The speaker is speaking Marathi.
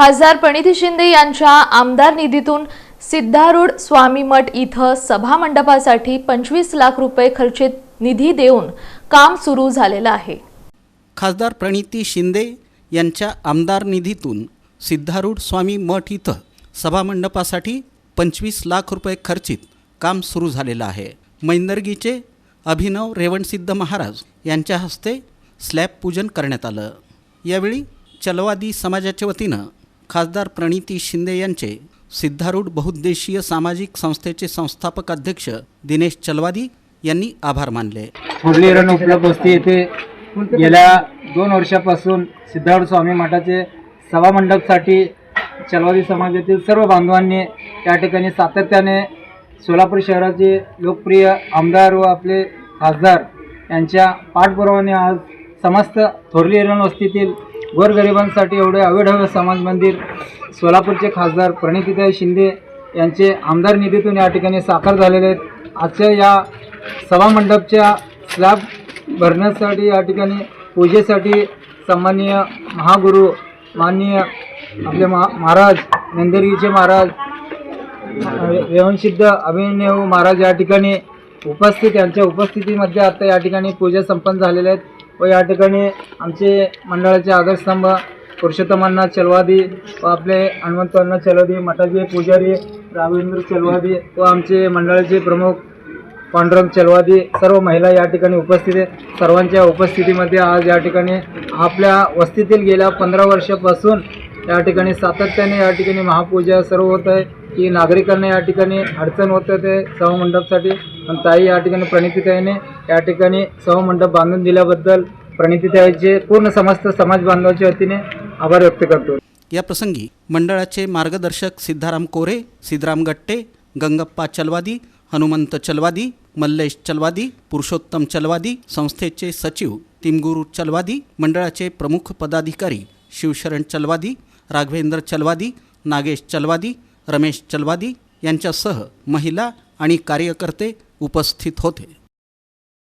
खासदार प्रणिती शिंदे यांच्या आमदार निधीतून सिद्धारूढ स्वामी मठ इथं सभा मंडपासाठी पंचवीस लाख रुपये खर्चित निधी देऊन काम सुरू झालेलं आहे. खासदार प्रणिती शिंदे यांच्या आमदार निधीतून सिद्धारूढ स्वामी मठ इथं सभामंडपासाठी पंचवीस लाख रुपये खर्चित काम सुरू झालेलं आहे. मैंदर्गीचे अभिनव रेवणसिद्ध महाराज यांच्या हस्ते स्लॅब पूजन करण्यात आलं. यावेळी चलवादी समाजाच्या वतीनं खासदार प्रणिती शिंदे यांचे सिद्धारूढ बहुद्देशीय सामाजिक संस्थेचे संस्थापक अध्यक्ष दिनेश चलवादी यांनी आभार मानले. थोरली रण उपलब्ध वस्ती येथे. गेल्या दोन वर्षापासून सिद्धार्थ स्वामी मठाचे सभामंडपसाठी चलवादी समाजातील सर्व बांधवांनी त्या ठिकाणी सातत्याने सोलापूर शहराचे लोकप्रिय आमदार व आपले खासदार यांच्या पाठपुरावाने आज समस्त थोरली रण वस्तीतील गोरगरिबांसाठी एवढे अवेढव्य समाज मंदिर सोलापूरचे खासदार प्रणितीताई शिंदे यांचे आमदार निधीतून या ठिकाणी साकार झालेले आहेत. आजच्या या सभामंडपच्या स्लॅब भरण्यासाठी या ठिकाणी पूजेसाठी सन्माननीय महागुरू माननीय आपले महा महाराज नंदरगीचे महाराज रेवणसिद्ध अभिनव महाराज या ठिकाणी उपस्थित यांच्या उपस्थितीमध्ये आता या ठिकाणी पूजा संपन्न झालेल्या आहेत. व या ठिकाणी आमचे मंडळाचे आधारस्तंभ पुरुषोत्तमांना चलवादी व आपले हनुमंतांना चलवादी मठाचे पुजारी रावेंद्र चलवादी व आमचे मंडळाचे प्रमुख पांडुरंग चलवादी सर्व महिला या ठिकाणी उपस्थित आहेत. सर्वांच्या उपस्थितीमध्ये आज या ठिकाणी आपल्या वस्तीतील गेल्या पंधरा वर्षापासून या ठिकाणी सातत्याने या ठिकाणी महापूजा सर्व होत आहे. की नागरिकांना या ठिकाणी अडचण होत ते सहमंडपसाठी पण ताई या ठिकाणी प्रणितीताईने या ठिकाणी सहमंडप बांधून दिल्याबद्दल प्रणितीताईचे पूर्ण समस्त समाज बांधवाच्या वतीने आभार व्यक्त करतो. या प्रसंगी मंडळाचे मार्गदर्शक सिद्धाराम कोरे सिद्धराम गट्टे गंगप्पा चलवादी हनुमंत चलवादी मल्लेश चलवादी पुरुषोत्तम चलवादी संस्थेचे सचिव तिमगुरू चलवादी मंडळाचे प्रमुख पदाधिकारी शिवशरण चलवादी राघवेंद्र चलवादी नागेश चलवादी रमेश चलवादी यांच्यासह महिला आणि कार्यकर्ते उपस्थित होते.